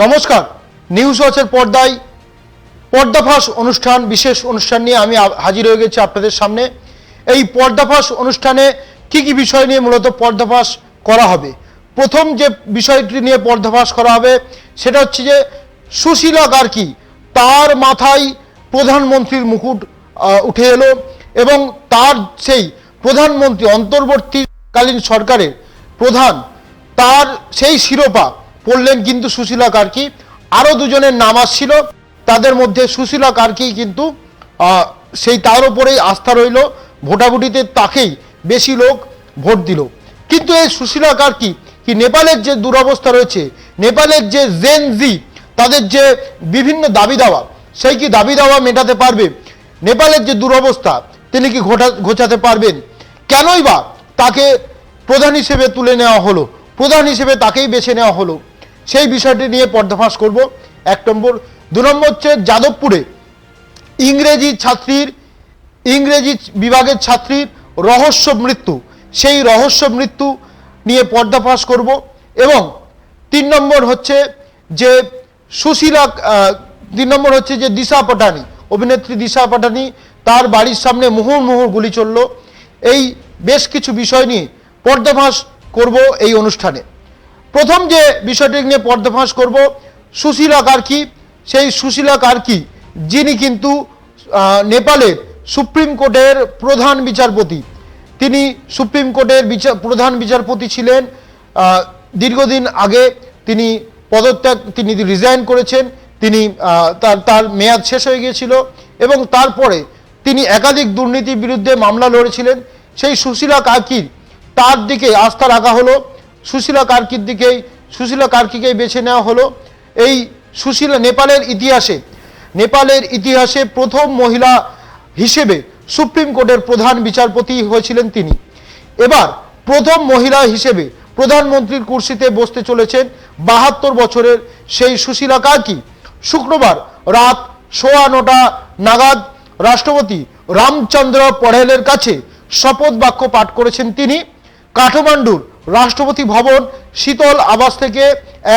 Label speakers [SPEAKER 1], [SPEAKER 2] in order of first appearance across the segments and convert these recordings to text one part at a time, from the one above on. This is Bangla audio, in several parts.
[SPEAKER 1] নমস্কার। নিউজ ওয়াচের পর্দায় পর্দাফাস অনুষ্ঠান, বিশেষ অনুষ্ঠান নিয়ে আমি হাজির হয়ে গেছি আপনাদের সামনে। এই পর্দাফাস অনুষ্ঠানে কি কি বিষয় নিয়ে মূলত পর্দাফাস করা হবে? প্রথম যে বিষয়টি নিয়ে পর্দাফাস করা হবে, সেটা হচ্ছে যে সুশীলা গার্কি তার মাথায় প্রধানমন্ত্রীর মুকুট উঠে এলো এবং তার সেই প্রধানমন্ত্রী অন্তর্বর্তীকালীন সরকারের প্রধান, তার সেই শিরোপা পড়লেন কিন্তু সুশীলা কার্কি। আরও দুজনের নাম আসছিল। তাদের মধ্যে সুশীলা কার্কি কিন্তু সেই তার ওপরেই আস্থা রইল। ভোটাভুটিতে তাকেই বেশি লোক ভোট দিল। কিন্তু এই সুশীলা কার্কি কি নেপালের যে দুরবস্থা রয়েছে, নেপালের যে জেন জি তাদের যে বিভিন্ন দাবি দাওয়া, সেই কি দাবি দাওয়া মেটাতে পারবে? নেপালের যে দুরবস্থা, তিনি কি ঘোটা, ঘোচাতে পারবেন? কেনই বা তাকে প্রধান হিসেবে তুলে নেওয়া হলো? প্রধান হিসেবে তাকেই বেছে নেওয়া হলো? সেই বিষয়টি নিয়ে পর্দাফাঁস করব। এক নম্বর। দু নম্বর হচ্ছে যাদবপুরে ইংরেজি ছাত্রীর, ইংরেজি বিভাগের ছাত্রীর রহস্য মৃত্যু। সেই রহস্য মৃত্যু নিয়ে পর্দাফাঁস করব এবং তিন নম্বর হচ্ছে যে সুশীলা তিন নম্বর হচ্ছে যে দিশা পাটানি অভিনেত্রী দিশা পাটানি তার বাড়ির সামনে মুহুর মুহুর গুলি চলল। এই বেশ কিছু বিষয় নিয়ে পর্দাফাস করব এই অনুষ্ঠানে। প্রথম যে বিষয়টি নিয়ে পর্দাফাঁস করব, সুশীলা কার্কি সেই সুশীলা কার্কি যিনি কিন্তু নেপালের সুপ্রিম কোর্টের প্রধান বিচারপতি। তিনি সুপ্রিম কোর্টের বিচার প্রধান বিচারপতি ছিলেন। দীর্ঘদিন আগে তিনি পদত্যাগ, তিনি রিজাইন করেছেন, তিনি তার তার মেয়াদ শেষ হয়ে গিয়েছিল এবং তারপরে তিনি একাধিক দুর্নীতির বিরুদ্ধে মামলা লড়েছিলেন। সেই সুশীলা কার্কির তার দিকে আস্থা রাখা হলো। সুশীলা কার্কির দিকেই সুশীলা কার্কিকেই বেছে নেওয়া হলো। এই সুশীলা নেপালের ইতিহাসে নেপালের ইতিহাসে প্রথম মহিলা হিসেবে সুপ্রিম কোর্টের প্রধান বিচারপতি হয়েছিলেন তিনি। এবার প্রথম মহিলা হিসেবে প্রধানমন্ত্রীর কুর্সিতে বসতে চলেছেন বাহাত্তর বছরের সেই সুশীলা কার্কি। শুক্রবার রাত সোয়া নটা নাগাদ রাষ্ট্রপতি রামচন্দ্র পড়েলের কাছে শপথ বাক্য পাঠ করেছেন তিনি। কাঠমান্ডুর রাষ্ট্রপতি ভবন শীতল আবাস থেকে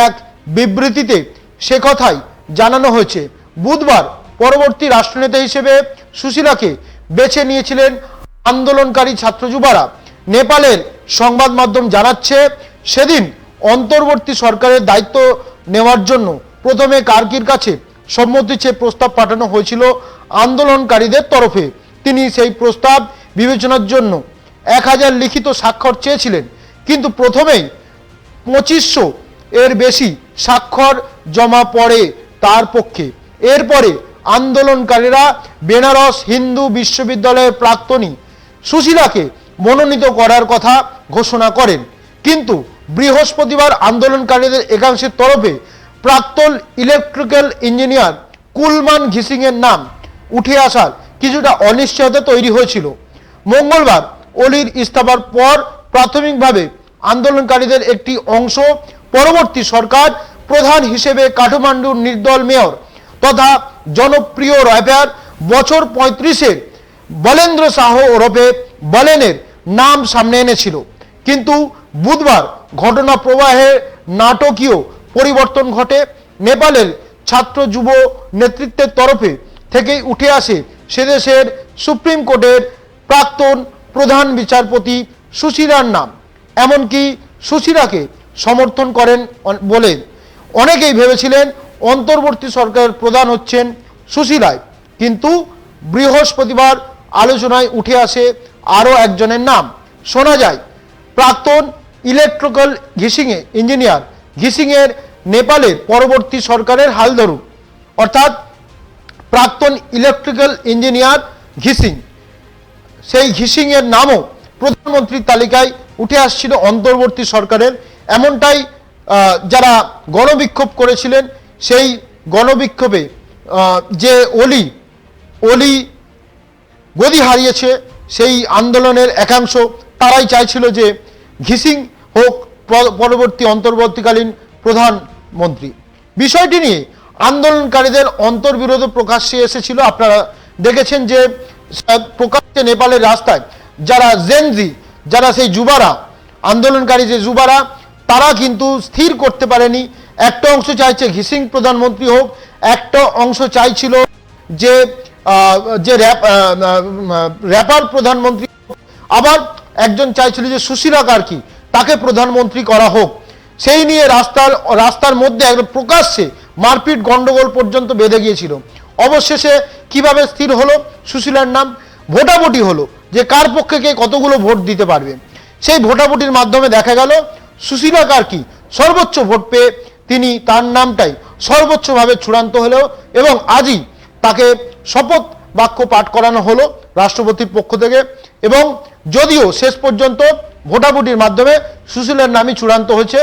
[SPEAKER 1] এক বিবৃতিতে সে কথাই জানানো হয়েছে। বুধবার পরবর্তী রাষ্ট্রনেতা হিসেবে সুশীলাকে বেছে নিয়েছিলেন আন্দোলনকারী ছাত্র যুবারা। নেপালের সংবাদ মাধ্যম জানাচ্ছে, সেদিন অন্তর্বর্তী সরকারের দায়িত্ব নেওয়ার জন্য প্রথমে কার্কির কাছে সম্মতি চেয়ে প্রস্তাব পাঠানো হয়েছিল আন্দোলনকারীদের তরফে। তিনি সেই প্রস্তাব বিবেচনার জন্য এক হাজার লিখিত স্বাক্ষর চেয়েছিলেন। কিন্তু প্রথমেই পঁচিশশো এর বেশি স্বাক্ষর জমা পড়ে তার পক্ষে। এরপরে আন্দোলনকারীরা বেনারস হিন্দু বিশ্ববিদ্যালয়ের প্রাক্তনী সুশীলাকে মনোনীত করার কথা ঘোষণা করেন। কিন্তু বৃহস্পতিবার আন্দোলনকারীদের একাংশের তরফে প্রাক্তন ইলেকট্রিক্যাল ইঞ্জিনিয়ার কুলমান ঘিসিংয়ের নাম উঠে আসার কিছুটা অনিশ্চয়তা তৈরি হয়েছিল। মঙ্গলবার অলির ইস্তফার পর প্রাথমিকভাবে আন্দোলনকারীদের একটি অংশ পরবর্তী সরকার প্রধান হিসেবে কাঠমান্ডুর নির্দল মেয়র তথা জনপ্রিয় র্যাপার বছর পঁয়ত্রিশের বলেন্দ্র শাহ ওরফে বলেনের নাম সামনে এনেছিল। কিন্তু বুধবার ঘটনা প্রবাহে নাটকীয় পরিবর্তন ঘটে। নেপালের ছাত্র যুব নেতৃত্বের তরফে থেকেই উঠে আসে সেদেশের সুপ্রিম কোর্টের প্রাক্তন প্রধান বিচারপতি সুশীলার নাম। এমনকি সুশীলাকে সমর্থন করেন বলে অনেকেই ভেবেছিলেন অন্তর্বর্তী সরকারের প্রধান হচ্ছেন সুশীলায় কিন্তু বৃহস্পতিবার আলোচনায় উঠে আসে আরও একজনের নাম। শোনা যায়, প্রাক্তন ইলেকট্রিক্যাল ঘিসিংয়ে ইঞ্জিনিয়ার ঘিসিংয়ের নেপালের পরবর্তী সরকারের হাল ধরুন অর্থাৎ প্রাক্তন ইলেকট্রিক্যাল ইঞ্জিনিয়ার ঘিসিং। সেই ঘিসিংয়ের নামও প্রধানমন্ত্রীর তালিকায় উঠে আসছিল অন্তর্বর্তী সরকারের। এমনটাই যারা গণবিক্ষোভ করেছিলেন, সেই গণবিক্ষোভে যে অলি অলি গদি হারিয়েছে সেই আন্দোলনের একাংশ, তারাই চাইছিল যে ঘিসিং হোক পরবর্তী অন্তর্বর্তীকালীন প্রধানমন্ত্রী। বিষয়টি নিয়ে আন্দোলনকারীদের অন্তর্বিরোধ প্রকাশ্যে এসেছিল। আপনারা দেখেছেন যে প্রকাশ্যে নেপালের রাস্তায় যারা জেনজি যারা সেই যুবারা, আন্দোলনকারী যে যুবারা, তারা কিন্তু স্থির করতে পারেনি। একটা অংশ চাইছে ঘিসিং প্রধানমন্ত্রী হোক, একটা অংশ চাইছিল যে যে র্যাপার প্রধানমন্ত্রী। আবার একজন চাইছিল যে সুশীলা কার্কি তাকে প্রধানমন্ত্রী করা হোক। সেই নিয়ে রাস্তার রাস্তার মধ্যে একদম প্রকাশ্যে মারপিট গন্ডগোল পর্যন্ত বেঁধে গিয়েছিল। অবশেষে কীভাবে স্থির হলো? সুশীলার নাম ভোটাভুটি হলো। যে কার পক্ষে কে কতগুলো ভোট দিতে পারবে। সেই ভোটাভুটির মাধ্যমে দেখা গেল সুশীলা কার্কি সর্বোচ্চ ভোট পেয়ে তিনি তার নামটাই সর্বোচ্চভাবে চূড়ান্ত হলেও এবং আজই তাকে শপথ বাক্য পাঠ করানো হলো রাষ্ট্রপতির পক্ষ থেকে এবং যদিও শেষ পর্যন্ত ভোটাভুটির মাধ্যমে সুশীলার নামই চূড়ান্ত হয়েছে,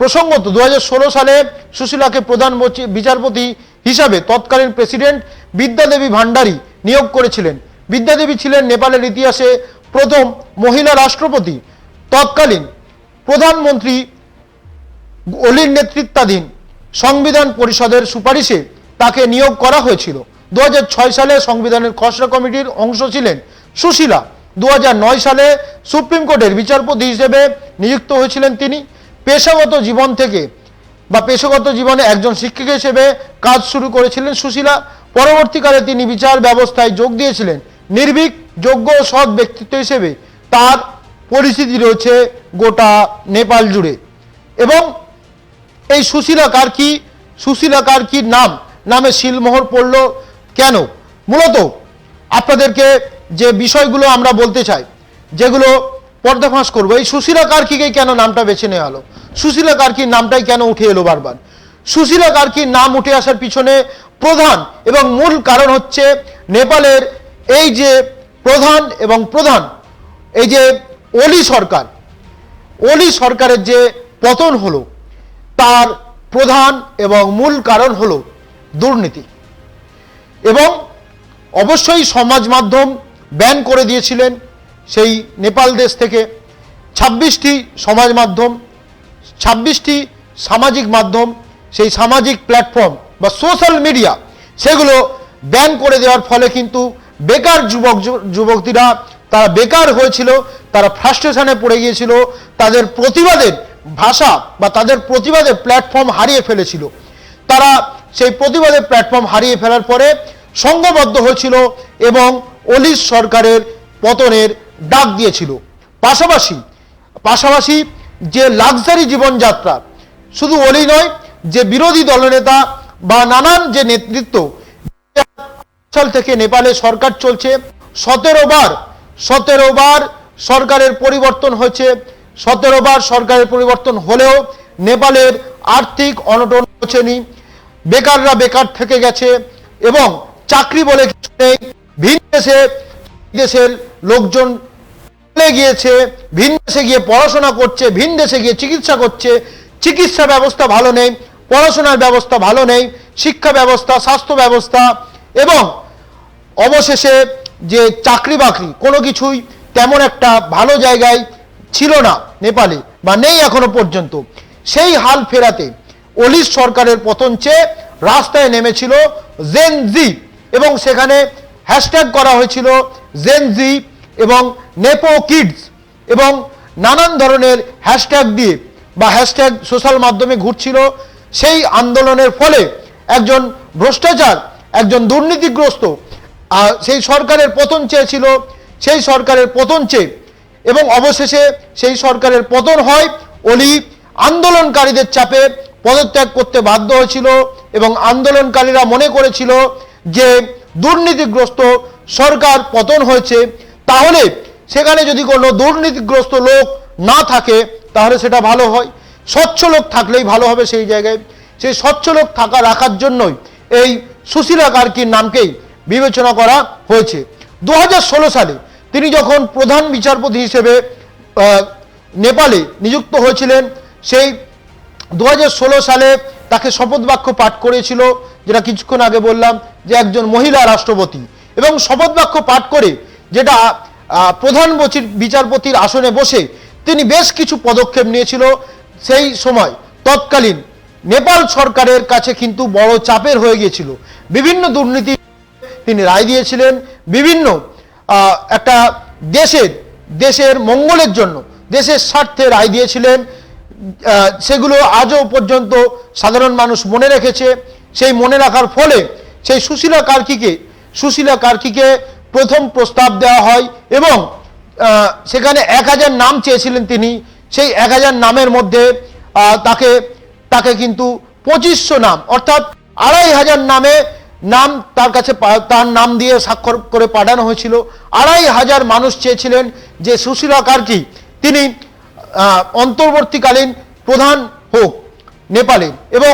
[SPEAKER 1] প্রসঙ্গত দু হাজার ষোলো সালে সুশীলাকে প্রধান বিচারপতি হিসাবে তৎকালীন প্রেসিডেন্ট বিদ্যাদেবী ভান্ডারী নিয়োগ করেছিলেন। বিদ্যাদেবী ছিলেন নেপালের ইতিহাসে প্রথম মহিলা রাষ্ট্রপতি। তৎকালীন প্রধানমন্ত্রী অলির নেতৃত্বাধীন সংবিধান পরিষদের সুপারিশে তাকে নিয়োগ করা হয়েছিল। দু হাজার ছয় সালে সংবিধানের খসড়া কমিটির অংশ ছিলেন সুশীলা। দু হাজার নয় সালে সুপ্রিম কোর্টের বিচারপতি হিসেবে নিযুক্ত হয়েছিলেন তিনি। পেশাগত জীবন থেকে বা পেশাগত জীবনে একজন শিক্ষিকা হিসেবে কাজ শুরু করেছিলেন সুশীলা। পরবর্তীকালে তিনি বিচার ব্যবস্থায় যোগ দিয়েছিলেন। নির্ভীক, যোগ্য, সৎ ব্যক্তিত্ব হিসেবে তার পরিস্থিতি রয়েছে গোটা নেপাল জুড়ে। এবং এই সুশীলা কার্কি সুশীলা কার্কির নাম, নামে শিলমোহর পড়ল কেন? মূলত আপনাদেরকে যে বিষয়গুলো আমরা বলতে চাই, যেগুলো পর্দাফাঁস করব, এই সুশীলা কার্কিকে কেন নামটা বেছে নেওয়া হলো? সুশীলা কার্কির নামটাই কেন উঠে এলো বারবার? সুশীলা কার্কির নাম উঠে আসার পিছনে প্রধান এবং মূল কারণ হচ্ছে নেপালের এই যে প্রধান এবং প্রধান, এই যে অলি সরকার, অলি সরকারের যে পতন হলো, তার প্রধান এবং মূল কারণ হলো দুর্নীতি। এবং অবশ্যই সমাজ মাধ্যম ব্যান করে দিয়েছিলেন সেই নেপাল দেশ থেকে ছাব্বিশটি সমাজ মাধ্যম, ছাব্বিশটি সামাজিক মাধ্যম, সেই সামাজিক প্ল্যাটফর্ম বা সোশ্যাল মিডিয়া, সেগুলো ব্যান করে দেওয়ার ফলে কিন্তু বেকার যুবক যু- যুবকরা তারা বেকার হয়েছিল, তারা ফ্রাস্ট্রেশনে পড়ে গিয়েছিল, তাদের প্রতিবাদের ভাষা বা তাদের প্রতিবাদের প্ল্যাটফর্ম হারিয়ে ফেলেছিল। তারা সেই প্রতিবাদের প্ল্যাটফর্ম হারিয়ে ফেলার পরে সংঘবদ্ধ হয়েছিল এবং অলিশ সরকারের পতনের ডাক দিয়েছিল। পাশাপাশি পাশাপাশি যে লাক্সারি জীবনযাত্রা, শুধু অলি নয়, যে বিরোধী দলনেতা বা নানান যে নেতৃত্ব সাল থেকে নেপালে সরকার চলছে। সতেরো বার সতেরো বার সরকারের পরিবর্তন হয়েছে। সতেরো বার সরকারের পরিবর্তন হলেও নেপালের আর্থিক অনটন হচ্ছেনি বেকাররা বেকার থেকে গেছে এবং চাকরি বলে কিছু নেই। ভিন দেশে দেশের লোকজন চলে গিয়েছে, ভিন দেশে গিয়ে পড়াশোনা করছে, ভিন দেশে গিয়ে চিকিৎসা করছে। চিকিৎসা ব্যবস্থা ভালো নেই, পড়াশোনার ব্যবস্থা ভালো নেই, শিক্ষা ব্যবস্থা, স্বাস্থ্য ব্যবস্থা এবং অবশেষে যে চাকরি বাকরি, কোনো কিছুই তেমন একটা ভালো জায়গায় ছিল না নেপালে বা নেই এখনও পর্যন্ত। সেই হাল ফেরাতে অলিশ সরকারের পতন চেয়ে রাস্তায় নেমেছিল জেন জি এবং সেখানে হ্যাশট্যাগ করা হয়েছিল জেন জি এবং নেপো কিডস এবং নানান ধরনের হ্যাশট্যাগ দিয়ে বা হ্যাশট্যাগ সোশ্যাল মাধ্যমে ঘুরছিল। সেই আন্দোলনের ফলে একজন ভ্রষ্টাচার, একজন দুর্নীতিগ্রস্ত আহ, সেই সরকারের পতন চেয়েছিল সেই সরকারের পতন চেয়ে এবং অবশেষে সেই সরকারের পতন হয় অলি আন্দোলনকারীদের চাপে পদত্যাগ করতে বাধ্য হয়েছিল এবং আন্দোলনকারীরা মনে করেছিল যে দুর্নীতিগ্রস্ত সরকার পতন হয়েছে তাহলে সেখানে যদি কোনো দুর্নীতিগ্রস্ত লোক না থাকে তাহলে সেটা ভালো হয়। স্বচ্ছ লোক থাকলেই ভালো হবে সেই জায়গায়। সেই স্বচ্ছ লোক থাকা রাখার জন্যই এই সুশীলা কার্কির নামকেই বিবেচনা করা হয়েছে। দু হাজার ষোলো সালে তিনি যখন প্রধান বিচারপতি হিসেবে নেপালে নিযুক্ত হয়েছিলেন, সেই দু হাজার ষোলো সালে তাকে শপথ বাক্য পাঠ করেছিল, যেটা কিছুক্ষণ আগে বললাম যে একজন মহিলা রাষ্ট্রপতি। এবং শপথ বাক্য পাঠ করে যেটা প্রধান বিচারপতির আসনে বসে তিনি বেশ কিছু পদক্ষেপ নিয়েছিল। সেই সময় তৎকালীন নেপাল সরকারের কাছে কিন্তু বড় চাপের হয়ে গিয়েছিল। বিভিন্ন দুর্নীতি তিনি রায় দিয়েছিলেন বিভিন্ন একটা দেশের দেশের মঙ্গলের জন্য, দেশের স্বার্থে রায় দিয়েছিলেন। সেগুলো আজও পর্যন্ত সাধারণ মানুষ মনে রেখেছে। সেই মনে রাখার ফলে সেই সুশীলা কার্কিকে সুশীলা কার্কিকে প্রথম প্রস্তাব দেওয়া হয় এবং সেখানে এক হাজার নাম চেয়েছিলেন তিনি। সেই এক হাজার নামের মধ্যে তাকে তাকে কিন্তু পঁচিশশো নাম, অর্থাৎ আড়াই হাজার নামে নাম তার কাছে তার নাম দিয়ে স্বাক্ষর করে পাঠানো হয়েছিল। আড়াই হাজার মানুষ চেয়েছিলেন যে সুশীলা কার্কি তিনি অন্তর্বর্তীকালীন প্রধান হোক নেপালে এবং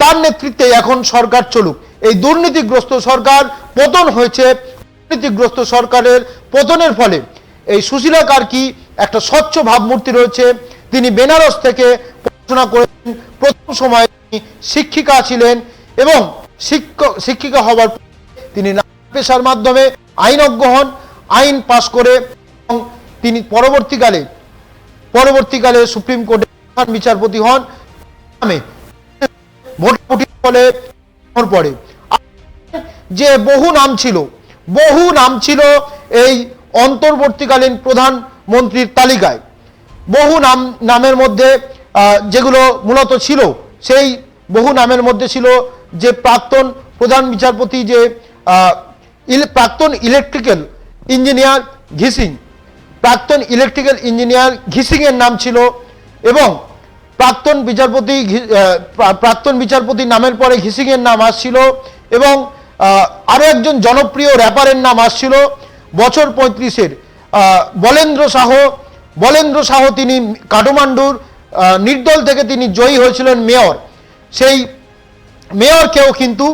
[SPEAKER 1] তার নেতৃত্বে এখন সরকার চলুক। এই দুর্নীতিগ্রস্ত সরকার পতন হয়েছে। দুর্নীতিগ্রস্ত সরকারের পতনের ফলে এই সুশীলা কার্কি একটা স্বচ্ছ ভাবমূর্তি রয়েছে। তিনি বেনারস থেকে পড়াশোনা করেছেন। প্রথম সময়ে তিনি শিক্ষিকা ছিলেন এবং শিক্ষক শিক্ষিকা হওয়ার পর তিনি পেশার মাধ্যমে আইনজ্ঞ হন, আইন পাশ করে এবং তিনি পরবর্তীকালে পরবর্তীকালে সুপ্রিম কোর্টের প্রধান বিচারপতি হন। নামে ভোটাভুটির ফলে পড়ে। যে বহু নাম ছিল, বহু নাম ছিল এই অন্তর্বর্তীকালীন প্রধানমন্ত্রীর তালিকায়। বহু নাম, নামের মধ্যে যেগুলো মূলত ছিল, সেই বহু নামের মধ্যে ছিল যে প্রাক্তন প্রধান বিচারপতি যে প্রাক্তন ইলেকট্রিক্যাল ইঞ্জিনিয়ার ঘিসিং প্রাক্তন ইলেকট্রিক্যাল ইঞ্জিনিয়ার ঘিসিংয়ের নাম ছিল এবং প্রাক্তন বিচারপতি প্রাক্তন বিচারপতি নামের পরে ঘিসিংয়ের নাম আসছিল এবং আহ, আরও একজন জনপ্রিয় র্যাপারের নাম আসছিল বছর পঁয়ত্রিশের বলেন্দ্র শাহ বলেন্দ্র শাহ তিনি কাঠমান্ডুর নির্দল থেকে তিনি জয়ী হয়েছিলেন মেয়র। সেই মেয়রকেও কিন্তু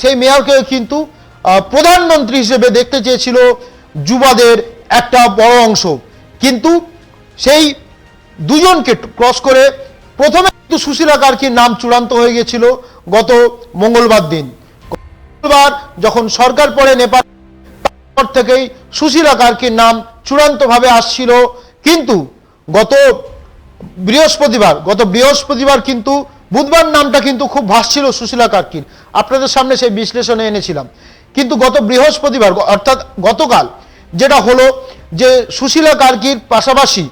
[SPEAKER 1] সেই মেয়রকেও কিন্তু প্রধানমন্ত্রী হিসেবে দেখতে চেয়েছিল যুবাদের একটা বড় অংশ। কিন্তু সেই দুজনকে ক্রস করে প্রথমে কিন্তু সুশীলা কার্কির নাম চূড়ান্ত হয়ে গেছিল গত মঙ্গলবার দিন। মঙ্গলবার যখন সরকার পড়ে নেপাল, তারপর থেকেই সুশীলা কার্কির নাম চূড়ান্তভাবে আসছিল। কিন্তু গত বৃহস্পতিবার গত বৃহস্পতিবার কিন্তু বুধবার নামটা কিন্তু খুব ভাসছিল সুশীলা কার্কির আপনাদের সামনে সেই বিশ্লেষণে এনেছিলাম। কিন্তু গত বৃহস্পতিবার, অর্থাৎ গতকাল, যেটা হলো যে সুশীলা কার্কির পাশাপাশি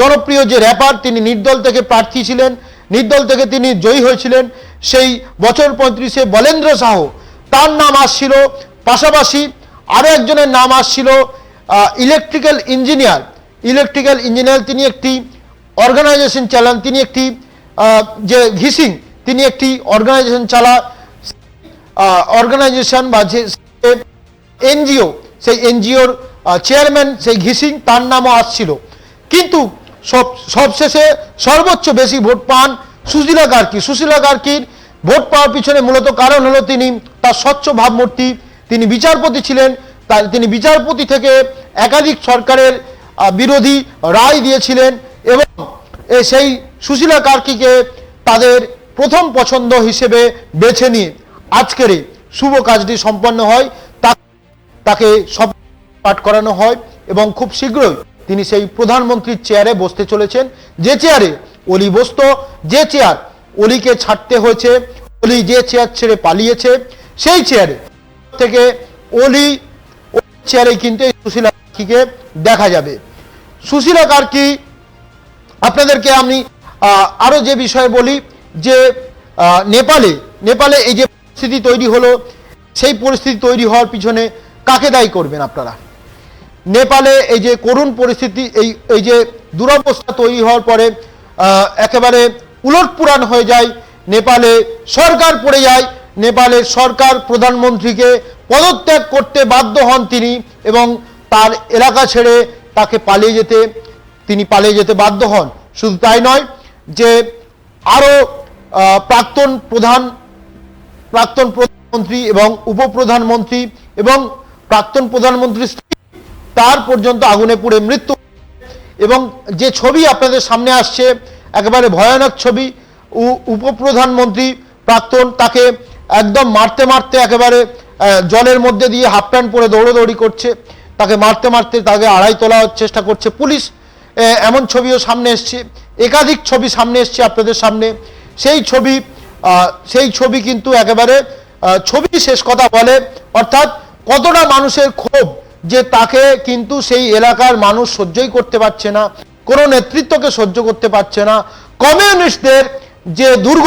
[SPEAKER 1] জনপ্রিয় যে র্যাপার তিনি নির্দল থেকে প্রার্থী ছিলেন, নির্দল থেকে তিনি জয়ী হয়েছিলেন, সেই বছর পঁয়ত্রিশে বলেন্দ্র সাহ, তার নাম আসছিল, পাশাপাশি আরও একজনের নাম আসছিল ইলেকট্রিক্যাল ইঞ্জিনিয়ার ইলেকট্রিক্যাল ইঞ্জিনিয়ার তিনি একটি অর্গানাইজেশন চালান, তিনি একটি যে ঘিসিং, তিনি একটি অর্গানাইজেশন চালা অর্গানাইজেশন বা যে এনজিও, সেই এনজিওর চেয়ারম্যান সেই ঘিসিং, তার নামও আসছিল। কিন্তু সব, সবশেষে সর্বোচ্চ বেশি ভোট পান সুশীলা গার্কি। সুশীলা গার্কির ভোট পাওয়ার পিছনে মূলত কারণ হলো তিনি তার স্বচ্ছ ভাবমূর্তি, তিনি বিচারপতি ছিলেন তার তিনি বিচারপতি থেকে একাধিক সরকারের বিরোধী রায় দিয়েছিলেন এবং সেই সুশীলা কার্কিকে তাদের প্রথম পছন্দ হিসেবে বেছে নিয়ে আজকের শুভ কাজটি সম্পন্ন হয়। তাকে সব পাঠ করানো হয় এবং খুব শীঘ্রই তিনি সেই প্রধানমন্ত্রীর চেয়ারে বসতে চলেছেন। যে চেয়ারে অলি বসত, যে চেয়ার অলিকে ছাড়তে হয়েছে, অলি যে চেয়ার ছেড়ে পালিয়েছে, সেই চেয়ারে থেকে অলি চেয়ারে কিন্তু এই সুশীলা কার্কিকে দেখা যাবে। সুশীলা কার্কি আপনাদেরকে আমি আহ, আরও যে বিষয়ে বলি যে নেপালে নেপালে এই যে পরিস্থিতি তৈরি হলো সেই পরিস্থিতি তৈরি হওয়ার পিছনে কাকে দায়ী করবেন আপনারা? নেপালে এই যে করুণ পরিস্থিতি এই এই যে দুরবস্থা তৈরি হওয়ার পরে একেবারে উলটপুরাণ হয়ে যায় নেপালে সরকার পড়ে যায় নেপালের সরকার প্রধানমন্ত্রীকে পদত্যাগ করতে বাধ্য হন তিনি এবং তার এলাকা ছেড়ে তাকে পালিয়ে যেতে তিনি পালিয়ে যেতে বাধ্য হন। শুধু তাই নয় যে আরও প্রাক্তন প্রধান, প্রাক্তন প্রধানমন্ত্রী এবং উপপ্রধানমন্ত্রী এবং প্রাক্তন প্রধানমন্ত্রী তার পর্যন্ত আগুনে পুড়ে মৃত্যু এবং যে ছবি আপনাদের সামনে আসছে, একেবারে ভয়ানক ছবি উপপ্রধানমন্ত্রী প্রাক্তন তাকে একদম মারতে মারতে একেবারে জলের মধ্যে দিয়ে হাফ প্যান্ট পরে দৌড়োদৌড়ি করছে। তাকে মারতে মারতে তাকে আড়াই তোলার চেষ্টা করছে পুলিশ। এমন ছবিও সামনে এসছে। একাধিক ছবি সামনে এসছে আপনাদের সামনে। সেই ছবি সেই ছবি কিন্তু একেবারে ছবি শেষ কথা বলে, অর্থাৎ কতটা মানুষের ক্ষোভ যে তাকে কিন্তু সেই এলাকার মানুষ সহ্যই করতে পারছে না, কোনো নেতৃত্বকে সহ্য করতে পারছে না। কমিউনিস্টদের যে দুর্গ,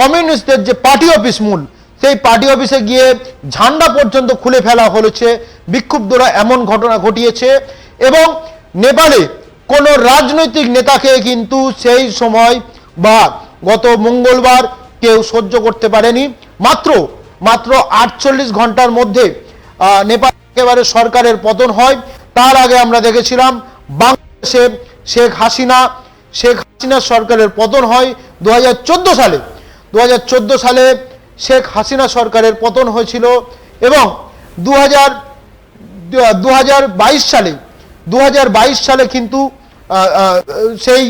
[SPEAKER 1] কমিউনিস্টদের যে পার্টি অফিস মূল, সেই পার্টি অফিসে গিয়ে ঝান্ডা পর্যন্ত খুলে ফেলা হয়েছে, বিক্ষুব্ধরা এমন ঘটনা ঘটিয়েছে এবং নেপালে কোনো রাজনৈতিক নেতাকে কিন্তু সেই সময় বা গত মঙ্গলবার কেউ সহ্য করতে পারেনি। মাত্র মাত্র আটচল্লিশ ঘণ্টার মধ্যে নেপাল একেবারে সরকারের পতন হয়। তার আগে আমরা দেখেছিলাম বাংলাদেশে শেখ হাসিনা শেখ হাসিনা সরকারের পতন হয় দু হাজার চোদ্দ সালে। দু হাজার চোদ্দ সালে শেখ হাসিনা সরকারের পতন হয়েছিল এবং দু দু সালে দু হাজার বাইশ সালে কিন্তু সেই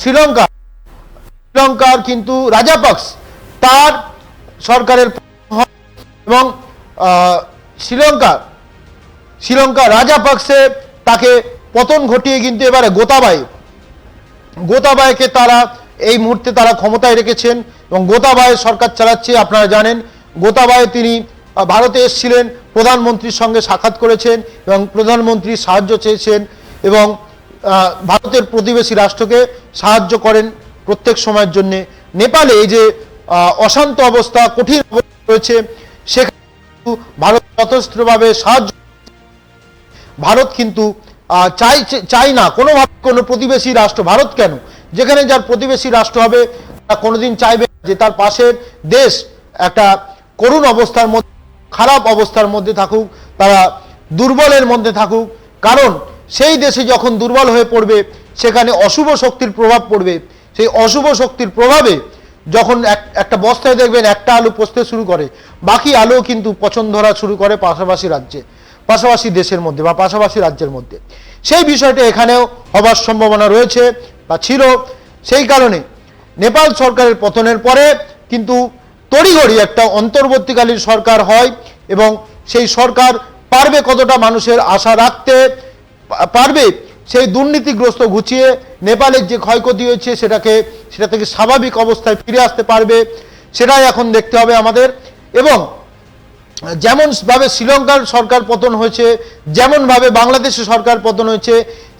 [SPEAKER 1] শ্রীলঙ্কা, শ্রীলঙ্কার কিন্তু রাজাপাক্স তার সরকারের এবং শ্রীলঙ্কা শ্রীলঙ্কা রাজাপাক্সে তাকে পতন ঘটিয়ে কিন্তু এবারে গোতাবাই। গোতাবায়কে তারা এই মুহূর্তে তারা ক্ষমতায় রেখেছেন এবং গোতাবায় সরকার চালাচ্ছে, আপনারা জানেন গোতাবায় তিনি ভারতে এসেছিলেন, প্রধানমন্ত্রীর সঙ্গে সাক্ষাৎ করেছেন এবং প্রধানমন্ত্রীর সাহায্য চেয়েছেন এবং ভারতের প্রতিবেশী রাষ্ট্রকে সাহায্য করেন প্রত্যেক সময়ের জন্য। নেপালে এই যে অশান্ত অবস্থা, কঠিন অবস্থা রয়েছে, সেখানে ভারত যথেষ্টভাবে সাহায্য ভারত কিন্তু চাই চাই না। কোনোভাবে কোনো প্রতিবেশী রাষ্ট্র, ভারত কেন? যেখানে যার প্রতিবেশী রাষ্ট্র হবে কোনোদিন চাইবে যে তার পাশের দেশ একটা করুণ অবস্থার মধ্যে, খারাপ অবস্থার মধ্যে থাকুক, তারা দুর্বলের মধ্যে থাকুক। কারণ সেই দেশে যখন দুর্বল হয়ে পড়বে, সেখানে অশুভ শক্তির প্রভাব পড়বে। সেই অশুভ শক্তির প্রভাবে যখন এক- একটা বস্তায় দেখবেন একটা আলু পচতে শুরু করে, বাকি আলু কিন্তু পচন ধরা শুরু করে পাশাপাশি রাজ্যে, পাশাপাশি দেশের মধ্যে বা পাশাপাশি রাজ্যের মধ্যে। সেই বিষয়টা এখানেও হবার সম্ভাবনা রয়েছে বা ছিল। সেই কারণে নেপাল সরকারের পতনের পরে কিন্তু তড়িঘড়ি একটা অন্তর্বর্তীকালীন সরকার হয় এবং সেই সরকার পারবে কতটা মানুষের আশা রাখতে পারবে, সেই দুর্নীতিগ্রস্ত ঘুচিয়ে নেপালের যে ক্ষয়ক্ষতি হয়েছে সেটাকে, সেটা থেকে স্বাভাবিক অবস্থায় ফিরে আসতে পারবে, সেটাই এখন দেখতে হবে আমাদের। এবং যেমন ভাবে শ্রীলঙ্কার সরকার পতন হয়েছে, যেমন ভাবে বাংলাদেশের সরকার পতন হয়েছে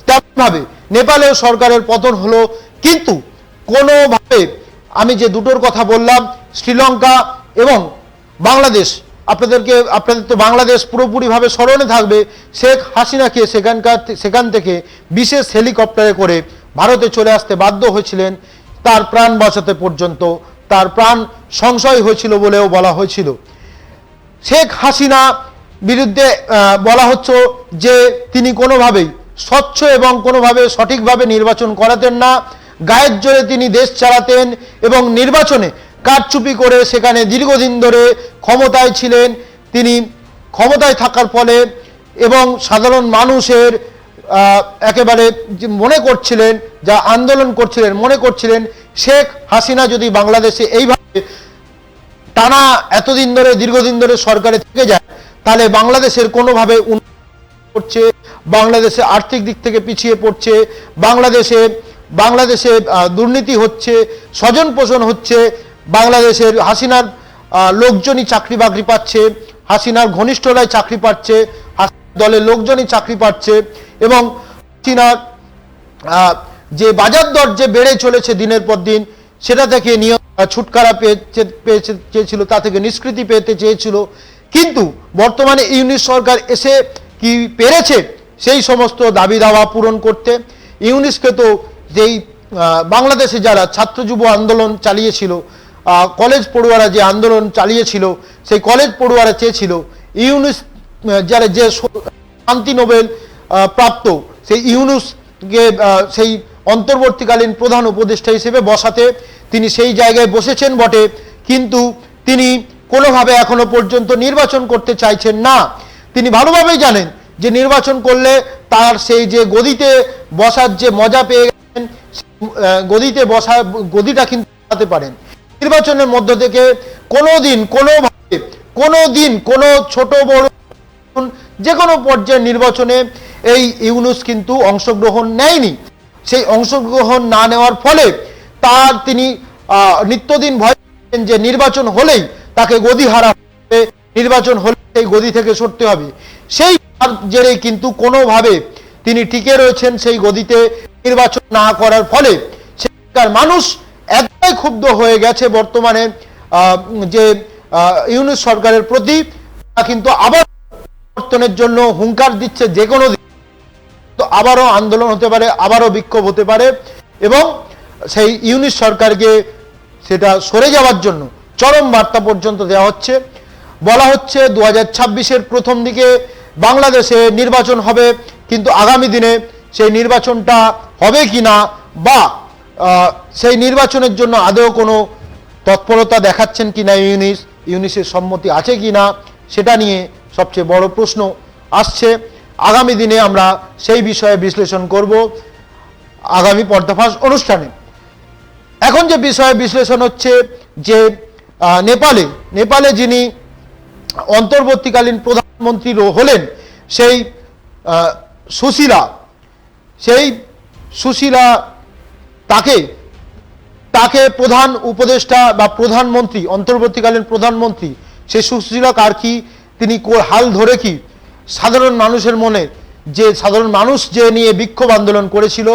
[SPEAKER 1] তেমনভাবে নেপালেও সরকারের পতন হলো। কিন্তু কোনোভাবে আমি যে দুটোর কথা বললাম, শ্রীলঙ্কা এবং বাংলাদেশ আপনাদেরকে, আপনাদের তো বাংলাদেশ পুরোপুরিভাবে স্মরণে থাকবে, শেখ হাসিনাকে সেখানকার সেখান থেকে বিশেষ হেলিকপ্টারে করে ভারতে চলে আসতে বাধ্য হয়েছিলেন। তার প্রাণ বাঁচাতে পর্যন্ত তার প্রাণ সংশয় হয়েছিল বলেও বলা হয়েছিল। শেখ হাসিনা বিরুদ্ধে বলা হচ্ছে যে তিনি কোনোভাবেই স্বচ্ছ এবং কোনোভাবে সঠিকভাবে নির্বাচন করাতেন না। গায়ের জোরে তিনি দেশ চালাতেন এবং নির্বাচনে কারচুপি করে সেখানে দীর্ঘদিন ধরে ক্ষমতায় ছিলেন তিনি। ক্ষমতায় থাকার ফলে এবং সাধারণ মানুষের একেবারে মনে করছিলেন, যা আন্দোলন করছিলেন, মনে করছিলেন, শেখ হাসিনা যদি বাংলাদেশে এইভাবে টানা এতদিন ধরে, দীর্ঘদিন ধরে সরকারে থেকে যায়, তাহলে বাংলাদেশের কোনোভাবে করছে, বাংলাদেশে আর্থিক দিক থেকে পিছিয়ে পড়ছে, বাংলাদেশে বাংলাদেশে দুর্নীতি হচ্ছে স্বজন পোষণ হচ্ছে বাংলাদেশের হাসিনার লোকজনই চাকরি বাকরি পাচ্ছে, হাসিনার ঘনিষ্ঠরাই চাকরি পাচ্ছে দলের লোকজনই চাকরি পাচ্ছে এবং হাসিনার যে বাজার দর যে বেড়ে চলেছে দিনের পর দিন, সেটা থেকে নিয়ম ছুটকারা পেয়েছে পেয়েছে, চেয়েছিল, তা থেকে নিষ্কৃতি পেতে চেয়েছিল। কিন্তু বর্তমানে ইউনিট সরকার এসে কি পেরেছে, সেই সমস্ত দাবি দাওয়া পূরণ করতে, ইউনিসকে তো যেই বাংলাদেশে যারা ছাত্র যুব আন্দোলন চালিয়েছিল কলেজ পড়ুয়ারা যে আন্দোলন চালিয়েছিল, সেই কলেজ পড়ুয়ারা চেয়েছিল, ইউনুস যারা যে শান্তি নোবেল প্রাপ্ত, সেই ইউনুসকে সেই অন্তর্বর্তীকালীন প্রধান উপদেষ্টা হিসেবে বসাতে তিনি সেই জায়গায় বসেছেন বটে, কিন্তু তিনি কোনোভাবে এখনও পর্যন্ত নির্বাচন করতে চাইছেন না। তিনি ভালোভাবেই জানেন যে নির্বাচন করলে তার সেই যে গদিতে বসার যে মজা পেয়ে গেছেন গদিতে বসা, গদিটা কিন্তু পারেন। নির্বাচনের মধ্য থেকে কোনো দিন কোনোভাবে কোনো দিন কোনো ছোট বড় যে কোনো পর্যায়ের নির্বাচনে এই ইউনুস কিন্তু অংশগ্রহণ নেয়নি। সেই অংশগ্রহণ না নেওয়ার ফলে তার তিনি নিত্যদিন ভয় যে নির্বাচন হলেই তাকে গদি হারা নির্বাচন হলে সেই গদি থেকে সরতে হবে। সেই জেরে কিন্তু কোনোভাবে তিনি টিকে রয়েছেন সেই গদিতে নির্বাচন না করার ফলে সেখানকার মানুষ এতটাই ক্ষুব্ধ হয়ে গেছে বর্তমানে যে আহ, ইউনিট সরকারের প্রতি কিন্তু আবার পরিবর্তনের জন্য হুঙ্কার দিচ্ছে যে কোনো। তো আবারও আন্দোলন হতে পারে আবারও বিক্ষোভ হতে পারে এবং সেই ইউনিট সরকারকে সেটা সরে যাওয়ার জন্য চরম বার্তা পর্যন্ত দেওয়া হচ্ছে বলা হচ্ছে দু হাজার প্রথম দিকে বাংলাদেশে নির্বাচন হবে কিন্তু আগামী দিনে সেই নির্বাচনটা হবে কি না বা সেই নির্বাচনের জন্য আদৌ কোনো তৎপরতা দেখাচ্ছেন কি না ইউনিস, ইউনিসের সম্মতি আছে কি না সেটা নিয়ে সবচেয়ে বড় প্রশ্ন আসছে। আগামী দিনে আমরা সেই বিষয়ে বিশ্লেষণ করব আগামী পর্দাফাস অনুষ্ঠানে। এখন যে বিষয়ে বিশ্লেষণ হচ্ছে যে নেপালে নেপালে যিনি অন্তর্বর্তীকালীন প্রধানমন্ত্রী হলেন, সেই সুশীলা সেই সুশীলা তাকে তাকে প্রধান উপদেষ্টা বা প্রধানমন্ত্রী, অন্তর্বর্তীকালীন প্রধানমন্ত্রী সেই সুশীলা কার্কি, তিনি হাল ধরে কি সাধারণ মানুষের মনে যে সাধারণ মানুষ যে নিয়ে বিক্ষোভ আন্দোলন করেছিল,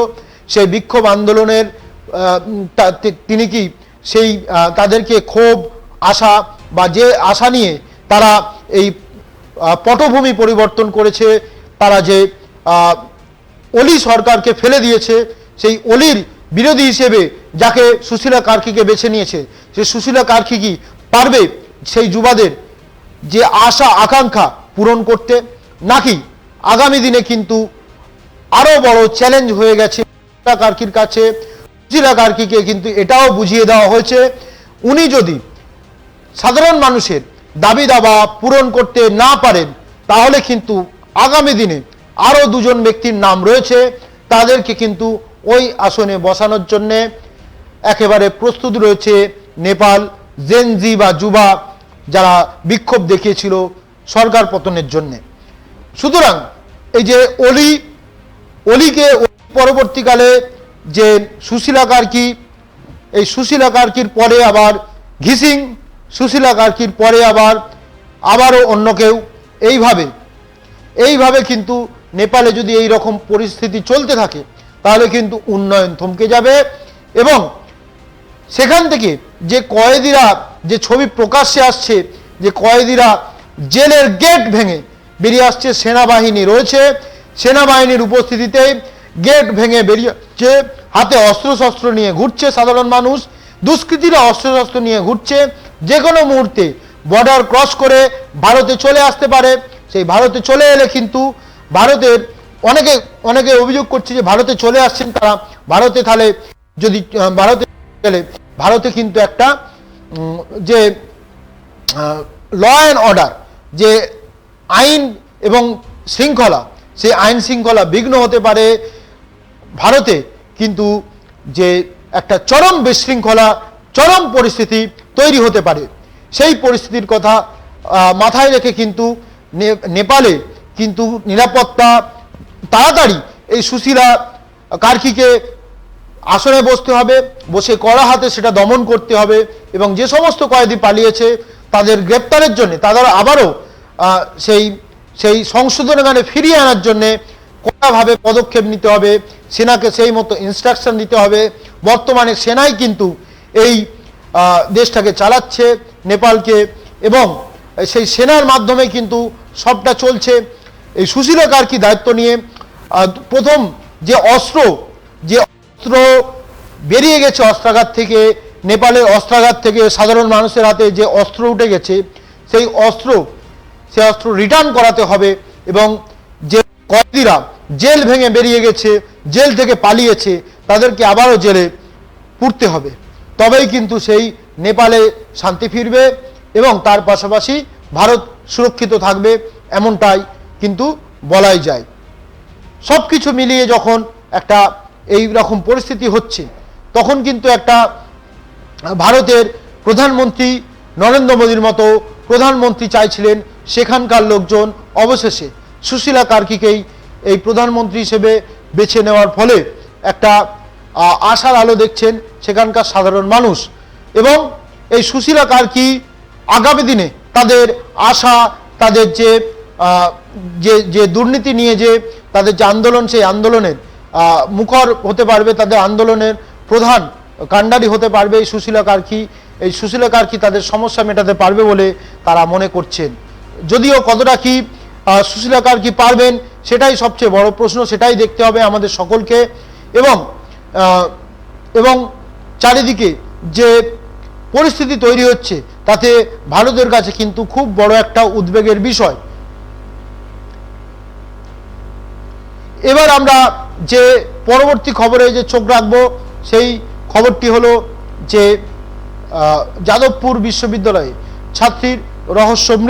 [SPEAKER 1] সেই বিক্ষোভ আন্দোলনের তিনি কি সেই তাদেরকে ক্ষোভ, আশা বা যে আশা নিয়ে তারা এই পটভূমি পরিবর্তন করেছে, তারা যে অলি সরকারকে ফেলে দিয়েছে, সেই অলির বিরোধী হিসেবে যাকে সুশীলা কার্কিকে বেছে নিয়েছে সেই সুশীলা কার্কি কি পারবে সেই যুবাদের যে আশা, আকাঙ্ক্ষা পূরণ করতে? নাকি আগামী দিনে কিন্তু আরও বড় চ্যালেঞ্জ হয়ে গেছে কার্কির কাছে? সুশীলা কার্কিকে কিন্তু এটাও বুঝিয়ে দেওয়া হয়েছে, উনি যদি সাধারণ মানুষের দাবি দাবা পূরণ করতে না পারেন, তাহলে কিন্তু আগামী দিনে আরও দুজন ব্যক্তির নাম রয়েছে, তাদেরকে কিন্তু ওই আসনে বসানোর জন্যে একেবারে প্রস্তুত রয়েছে নেপাল জেনজি বা যুবা যারা বিক্ষোভ দেখিয়েছিল সরকার পতনের জন্যে। সুতরাং এই যে অলি, অলিকে পরবর্তীকালে যে সুশীলা কার্কি, এই সুশীলা কার্কির পরে আবার ঘিসিং সুশীলা কার্কির পরে আবার আবারও অন্য কেউ, এইভাবে এইভাবে কিন্তু নেপালে যদি এই রকম পরিস্থিতি চলতে থাকে তাহলে কিন্তু উন্নয়ন থমকে যাবে এবং সেখান থেকে যে কয়েদিরা যে ছবি প্রকাশ্যে আসছে, যে কয়েদিরা জেলের গেট ভেঙে বেরিয়ে আসছে সেনাবাহিনী রয়েছে, সেনাবাহিনীর উপস্থিতিতে গেট ভেঙে বেরিয়ে আসছে, হাতে অস্ত্রশস্ত্র নিয়ে ঘুরছে সাধারণ মানুষ, দুষ্কৃতীরা অস্ত্রশস্ত্র নিয়ে ঘুরছে, যে কোনো মুহূর্তে বর্ডার ক্রস করে ভারতে চলে আসতে পারে, সেই ভারতে চলে এলে কিন্তু ভারতের অনেকে অনেকে অভিযোগ করছে যে ভারতে চলে আসছেন তারা। ভারতে তাহলে যদি ভারতে গেলে, ভারতে কিন্তু একটা যে ল অ্যান্ড অর্ডার যে আইন এবং শৃঙ্খলা সেই আইন শৃঙ্খলা বিঘ্ন হতে পারে। ভারতে কিন্তু যে একটা চরম বিশৃঙ্খলা, চরম পরিস্থিতি তৈরি হতে পারে। সেই পরিস্থিতির কথা মাথায় রেখে কিন্তু নেপালে কিন্তু নিরাপত্তা তাড়াতাড়ি এই সুশীলা কার্কিকে আসনে বসতে হবে, বসে কড়া হাতে সেটা দমন করতে হবে এবং যে সমস্ত কয়েদি পালিয়েছে তাদের গ্রেপ্তারের জন্য, তাদের আবারও সেই সেই সংশোধন গানে ফিরিয়ে আনার জন্যে কড়াভাবে পদক্ষেপ নিতে হবে, সেনাকে সেই মতো ইনস্ট্রাকশন দিতে হবে। বর্তমানে সেনাই কিন্তু এই দেশটাকে চালাচ্ছে নেপালকে এবং সেই সেনার মাধ্যমে কিন্তু সবটা চলছে। এই সুশীলা কার্কি দায়িত্ব নিয়ে প্রথম যে অস্ত্র যে অস্ত্র বেরিয়ে গেছে অস্ত্রাঘাত থেকে নেপালের অস্ত্রাঘাত থেকে সাধারণ মানুষের হাতে যে অস্ত্র উঠে গেছে, সেই অস্ত্র, সে অস্ত্র রিটার্ন করাতে হবে এবং যে কয়েদিরা জেল ভেঙে বেরিয়ে গেছে, জেল থেকে পালিয়েছে, তাদেরকে আবারও জেলে পুড়তে হবে। তবেই কিন্তু সেই নেপালে শান্তি ফিরবে এবং তার পাশাপাশি ভারত সুরক্ষিত থাকবে, এমনটাই কিন্তু বলাই যায়। সব কিছু মিলিয়ে যখন একটা এই রকম পরিস্থিতি হচ্ছে, তখন কিন্তু একটা ভারতের প্রধানমন্ত্রী নরেন্দ্র মোদীর মতো প্রধানমন্ত্রী চাইছিলেন সেখানকার লোকজন অবশেষে। সুশীলা কার্কিকেই এই প্রধানমন্ত্রী হিসেবে বেছে নেওয়ার ফলে একটা আশার আলো দেখছেন সেখানকার সাধারণ মানুষ। এবং এই সুশীলা কার্কি আগামী দিনে তাদের আশা, তাদের যে যে যে দুর্নীতি নিয়ে যে তাদের যে আন্দোলন, সেই আন্দোলনের মুখর হতে পারবে তাদের আন্দোলনের প্রধান কাণ্ডারি হতে পারবে এই সুশীলা কার্কি এই সুশীলা কার্কি তাদের সমস্যা মেটাতে পারবে বলে তারা মনে করছেন। যদিও কতটা কি সুশীলা কার্কি পারবেন সেটাই সবচেয়ে বড় প্রশ্ন, সেটাই দেখতে হবে আমাদের সকলকে। এবং এবং চারিদিকে যে পরিস্থিতি তৈরি হচ্ছে তাতে ভারতের কাছে কিন্তু খুব বড় একটা উদ্বেগের বিষয়। এবার আমরা যে পরবর্তী খবরে যে চোখ রাখব, সেই খবরটি হলো যে যাদবপুর বিশ্ববিদ্যালয়ে ছাত্রীর রহস্য